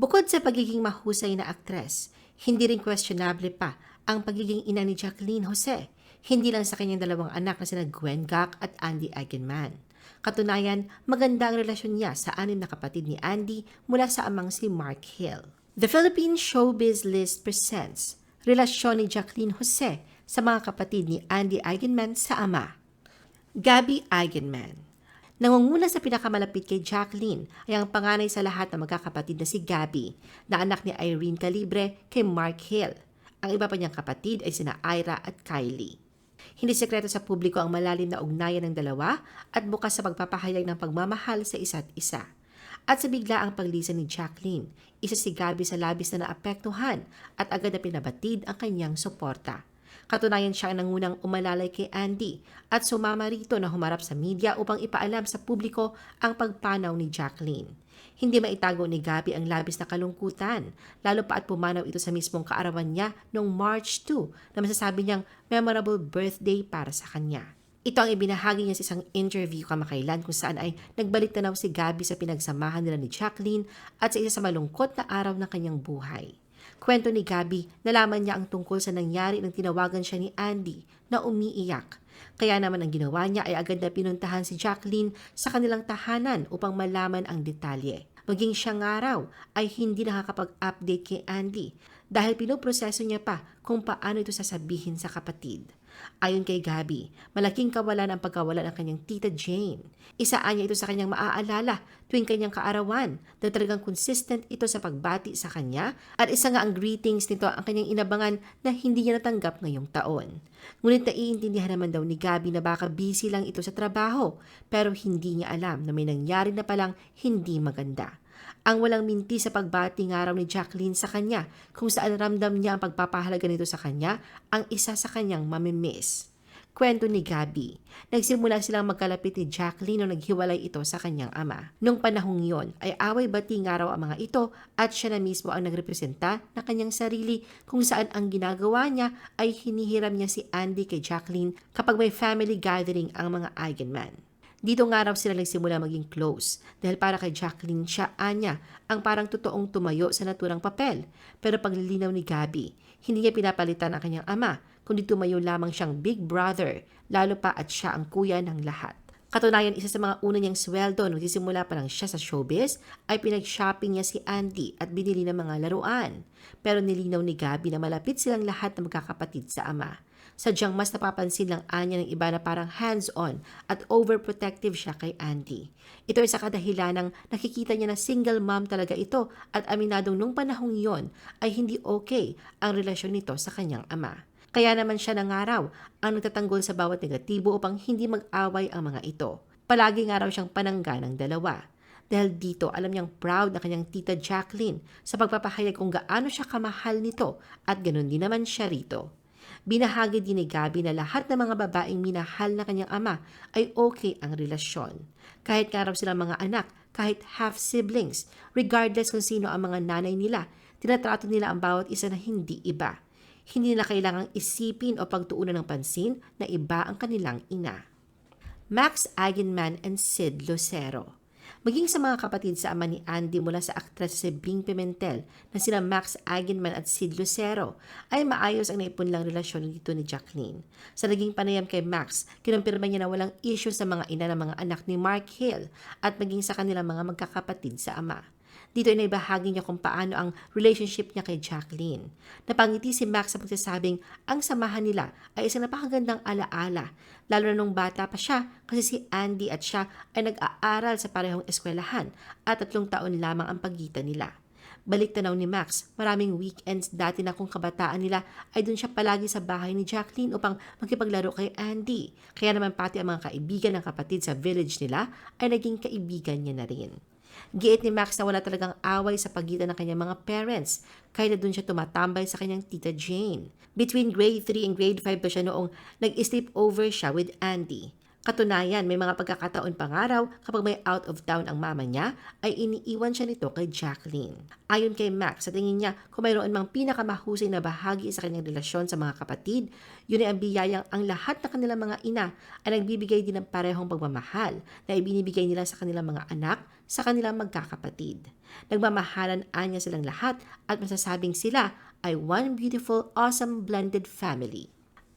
Bukod sa pagiging mahusay na aktres, hindi rin questionable pa ang pagiging ina ni Jacqueline Jose, hindi lang sa kanyang dalawang anak na sina Gwen Gak at Andy Eigenman. Katunayan, maganda ang relasyon niya sa anim na kapatid ni Andy mula sa amang si Mark Hill. The Philippine Showbiz List presents Relasyon ni Jacqueline Jose sa mga kapatid ni Andy Eigenman sa ama. Gabby Eigenman Nangunguna sa pinakamalapit kay Jacqueline ay ang panganay sa lahat ng magkakapatid na si Gabby, na anak ni Irene Calibre kay Mark Hill. Ang iba pa niyang kapatid ay sina Ira at Kylie. Hindi sekreto sa publiko ang malalim na ugnayan ng dalawa at bukas sa pagpapahayag ng pagmamahal sa isa't isa. At sa bigla ang paglisan ni Jacqueline, isa si Gabby sa labis na naapektuhan at agad na pinabatid ang kanyang suporta. Katunayan siya ang nangunang umalalay kay Andy at sumama rito na humarap sa media upang ipaalam sa publiko ang pagpanaw ni Jacqueline. Hindi maitago ni Gabby ang labis na kalungkutan, lalo pa at pumanaw ito sa mismong kaarawan niya noong March 2 na masasabi niyang memorable birthday para sa kanya. Ito ang ibinahagi niya sa isang interview kamakailan kung saan ay nagbalik tanaw si Gabby sa pinagsamahan nila ni Jacqueline at sa isa sa malungkot na araw ng kanyang buhay. Kwento ni Gabby, nalaman niya ang tungkol sa nangyari nang tinawagan siya ni Andy na umiiyak. Kaya naman ang ginawa niya ay agad na pinuntahan si Jacqueline sa kanilang tahanan upang malaman ang detalye. Maging siyang araw ay hindi nakakapag-update kay Andy dahil pinoproseso niya pa kung paano ito sasabihin sa kapatid. Ayon kay Gabby, malaking kawalan ang pagkawala ng kanyang tita Jane. Isaan niya ito sa kanyang maaalala tuwing kanyang kaarawan na talagang consistent ito sa pagbati sa kanya at isa nga ang greetings nito ang kanyang inabangan na hindi niya natanggap ngayong taon. Ngunit naiintindihan naman daw ni Gabby na baka busy lang ito sa trabaho pero hindi niya alam na may nangyari na palang hindi maganda. Ang walang minti sa pagbati nga raw ni Jacqueline sa kanya kung saan ramdam niya ang pagpapahalaga nito sa kanya ang isa sa kanyang mamimiss. Kwento ni Gabby, nagsimula silang magkalapit ni Jacqueline nung naghiwalay ito sa kanyang ama. Nung panahong yon ay away-bati nga raw ang mga ito at siya na mismo ang nagrepresenta ng kanyang sarili kung saan ang ginagawa niya ay hinihiram niya si Andy kay Jacqueline kapag may family gathering ang mga Eigenman. Dito nga raw sila nagsimula maging close dahil para kay Jacqueline siya anya ang parang totoong tumayo sa naturang papel. Pero paglilinaw ni Gabby, hindi niya pinapalitan ang kanyang ama kundi tumayo lamang siyang big brother lalo pa at siya ang kuya ng lahat. Katunayan, isa sa mga una niyang sweldo nung sisimula pa lang siya sa showbiz ay pinag-shopping niya si Andy at binili ng mga laruan. Pero nilinaw ni Gabby na malapit silang lahat na magkakapatid sa ama. Sadyang mas napapansin lang anya ng iba na parang hands-on at overprotective siya kay Andy. Ito ay sa kadahilan ng nakikita niya na single mom talaga ito at aminadong nung panahong yon ay hindi okay ang relasyon nito sa kanyang ama. Kaya naman siya nangaraw ang nagtatanggol sa bawat negatibo upang hindi mag-away ang mga ito. Palagi nga raw siyang panangga ng dalawa. Dahil dito, alam niyang proud na kanyang tita Jacqueline sa pagpapahayag kung gaano siya kamahal nito at ganun din naman siya rito. Binahagi din ni Gabi na lahat ng mga babaeng minahal na kanyang ama ay okay ang relasyon. Kahit nga raw silang mga anak, kahit half-siblings, regardless kung sino ang mga nanay nila, tinatrato nila ang bawat isa na hindi iba. Hindi nila kailangang isipin o pagtuunan ng pansin na iba ang kanilang ina. Max Eigenman and Sid Lucero maging sa mga kapatid sa ama ni Andy mula sa aktres si Bing Pimentel na sina Max Eigenman at Sid Lucero ay maayos ang naipunlang relasyon dito ni Jacqueline. Sa naging panayam kay Max, kinumpirma niya na walang issue sa mga ina ng mga anak ni Mark Hill at maging sa kanilang mga magkakapatid sa ama. Dito ay naibahagi niya kung paano ang relationship niya kay Jacqueline. Napangiti si Max sa pagsasabing ang samahan nila ay isang napakagandang alaala, lalo na nung bata pa siya kasi si Andy at siya ay nag-aaral sa parehong eskwelahan at tatlong taon lamang ang pagitan nila. Balik tanaw ni Max, maraming weekends dati na kung kabataan nila ay doon siya palagi sa bahay ni Jacqueline upang makipaglaro kay Andy. Kaya naman pati ang mga kaibigan ng kapatid sa village nila ay naging kaibigan niya na rin. Giit ni Max na wala talagang away sa pagitan ng kanyang mga parents, kaya doon siya tumatambay sa kanyang tita Jane. Between grade 3 and grade 5 pa siya noong nag-sleep over siya with Andy. Katunayan, may mga pagkakataon pang araw kapag may out of town ang mama niya, ay iniiwan siya nito kay Jacqueline. Ayon kay Max, sa tingin niya kung mayroon mang pinakamahusay na bahagi sa kanyang relasyon sa mga kapatid, yun ay ang biyayang ang lahat ng kanilang mga ina ay nagbibigay din ng parehong pagmamahal na ibinibigay nila sa kanilang mga anak sa kanilang magkakapatid. Nagmamahalan anya silang lahat at masasabing sila ay one beautiful, awesome blended family.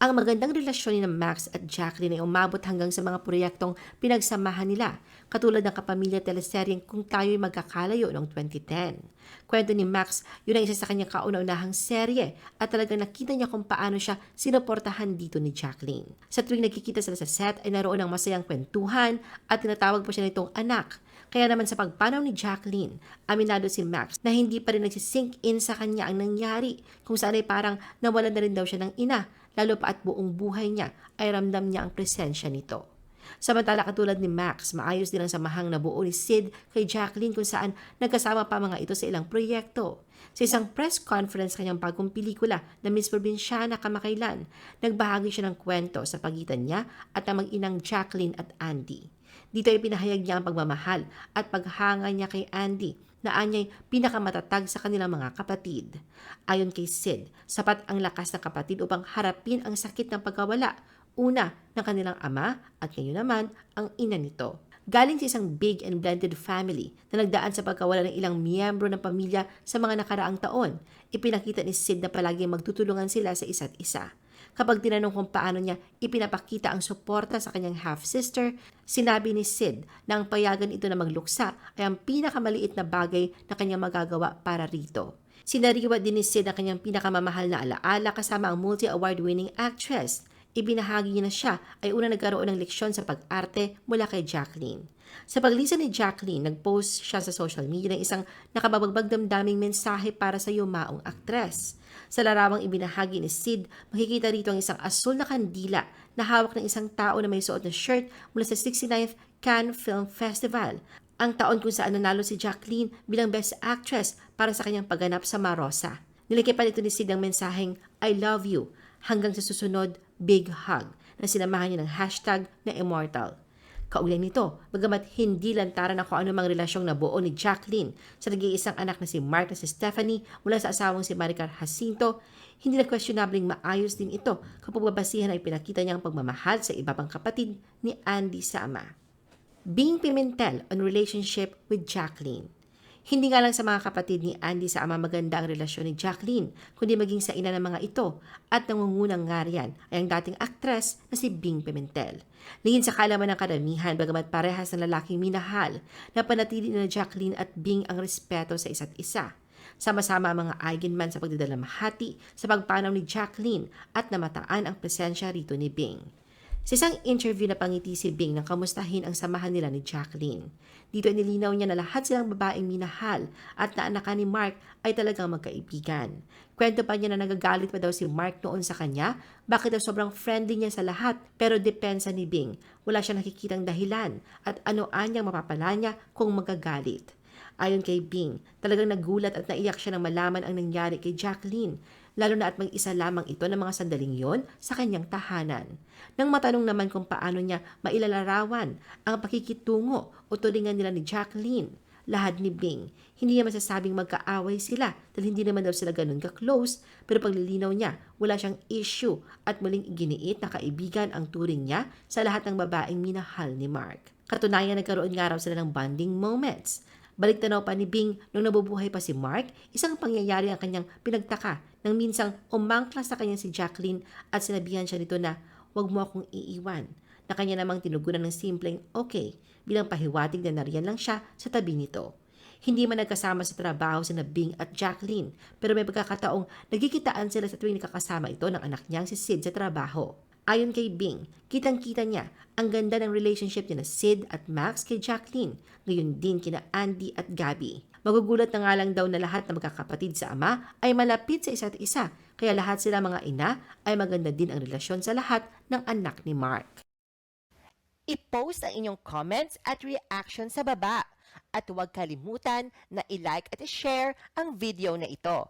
Ang magandang relasyon ni Max at Jacqueline ay umabot hanggang sa mga proyektong pinagsamahan nila, katulad ng kapamilya teleseryeng Kung Tayo'y Magkakalayo noong 2010. Kwento ni Max, yun ang isa sa kanyang kauna-unahang serye at talagang nakita niya kung paano siya sinuportahan dito ni Jacqueline. Sa tuwing nagkikita sila sa set ay naroon ang masayang kwentuhan at tinatawag pa siya nitong anak. Kaya naman sa pagpanaw ni Jacqueline, aminado si Max na hindi pa rin nagsisink in sa kanya ang nangyari, kung saan ay parang nawalan na rin daw siya ng ina lalo pa at buong buhay niya ay ramdam niya ang presensya nito. Samantala katulad ni Max, maayos din ang samahang nabuo ni Sid kay Jacqueline kung saan nagkasama pa mga ito sa ilang proyekto. Sa isang press conference kanyang bagong pelikula na Miss Probinsyana kamakailan, nagbahagi siya ng kwento sa pagitan niya at ang mag-inang Jacqueline at Andy. Dito ay pinahayag niya ang pagmamahal at paghanga niya kay Andy na anya'y pinakamatatag sa kanilang mga kapatid. Ayon kay Sid, sapat ang lakas ng kapatid upang harapin ang sakit ng pagkawala, una ng kanilang ama at ngayon naman ang ina nito. Galing sa isang big and blended family na nagdaan sa pagkawala ng ilang miyembro ng pamilya sa mga nakaraang taon, ipinakita ni Sid na palaging magtutulungan sila sa isa't isa. Kapag tinanong kung paano niya ipinapakita ang suporta sa kanyang half-sister, sinabi ni Sid na ang payagan ito na magluksa ay ang pinakamaliit na bagay na kanyang magagawa para rito. Sinariwa din ni Sid ang kanyang pinakamamahal na alaala kasama ang multi-award winning actress. Ibinahagi niya na siya ay una nagkaroon ng leksyon sa pag-arte mula kay Jacqueline. Sa paglisan ni Jacqueline, nag-post siya sa social media ng isang nakababagbag damdaming mensahe para sa yumaong aktres. Sa larawang ibinahagi ni Sid, makikita rito ang isang asul na kandila na hawak ng isang tao na may suot na shirt mula sa 69th Cannes Film Festival. Ang taon kung saan nanalo si Jacqueline bilang Best Actress para sa kanyang pagganap sa Marosa. Nilikipan ito ni Sid ang mensaheng I love you hanggang sa susunod Big Hug na sinamahan niya ng hashtag na immortal. Kaugnay nito, bagamat hindi lantaran ako anumang relasyong nabuo ni Jacqueline sa nag-iisang anak na si Mark na si Stephanie mula sa asawang si Maricar Jacinto, hindi na questionabling maayos din ito kapag babasihan ay pinakita niyang pagmamahal sa iba pang kapatid ni Andy sa ama. Being Pimentel on relationship with Jacqueline. Hindi nga lang sa mga kapatid ni Andy sa ama maganda ang relasyon ni Jacqueline, kundi maging sa ina ng mga ito at nangungunang nga riyan ay ang dating aktres na si Bing Pimentel. Lingin sa kalaman ng karamihan, bagamat parehas ng lalaking minahal, na panatili na Jacqueline at Bing ang respeto sa isa't isa. Sama-sama ang mga Eigenman sa pagdadalamhati sa pagpanaw ni Jacqueline at namataan ang presensya rito ni Bing. Sa isang interview na pangiti si Bing nang kamustahin ang samahan nila ni Jacqueline. Dito ay nilinaw niya na lahat silang babaeng minahal at na anak ni Mark ay talagang magkaibigan. Kwento pa niya na nagagalit pa daw si Mark noon sa kanya, bakit daw sobrang friendly niya sa lahat pero depensa ni Bing. Wala siya nakikitang dahilan at ano anyang mapapala niya kung magagalit. Ayon kay Bing, talagang nagulat at naiyak siya nang malaman ang nangyari kay Jacqueline, lalo na at mag-isa lamang ito ng mga sandaling yon sa kanyang tahanan. Nang matanong naman kung paano niya mailalarawan ang pakikitungo o tulingan nila ni Jacqueline, lahad ni Bing, hindi niya masasabing magkaaway sila dahil hindi naman daw sila ganun ka-close pero paglilinaw niya, wala siyang issue at muling iginiit na kaibigan ang turing niya sa lahat ng babaeng minahal ni Mark. Katunayan nagkaroon nga raw sila ng bonding moments. Balik tanaw pa ni Bing nung nabubuhay pa si Mark, isang pangyayari ang kanyang pinagtaka nang minsang umangkla sa kanya si Jacqueline at sinabihan siya nito na huwag mo akong iiwan. Na kanya namang tinugunan ng simpleng okay bilang pahiwatig na nariyan lang siya sa tabi nito. Hindi man nagkasama sa trabaho sina Bing at Jacqueline pero may pagkakataong nagkikitaan sila sa tuwing nakakasama ito ng anak niyang si Sid sa trabaho. Ayon kay Bing, kitang-kita niya ang ganda ng relationship na Sid at Max kay Jacqueline, ngayon din kina Andy at Gabby. Magugulat na nga lang daw na lahat ng magkakapatid sa ama ay malapit sa isa't isa, kaya lahat sila mga ina ay maganda din ang relasyon sa lahat ng anak ni Mark. I-post ang inyong comments at reaction sa baba. At huwag kalimutan na i-like at i-share ang video na ito.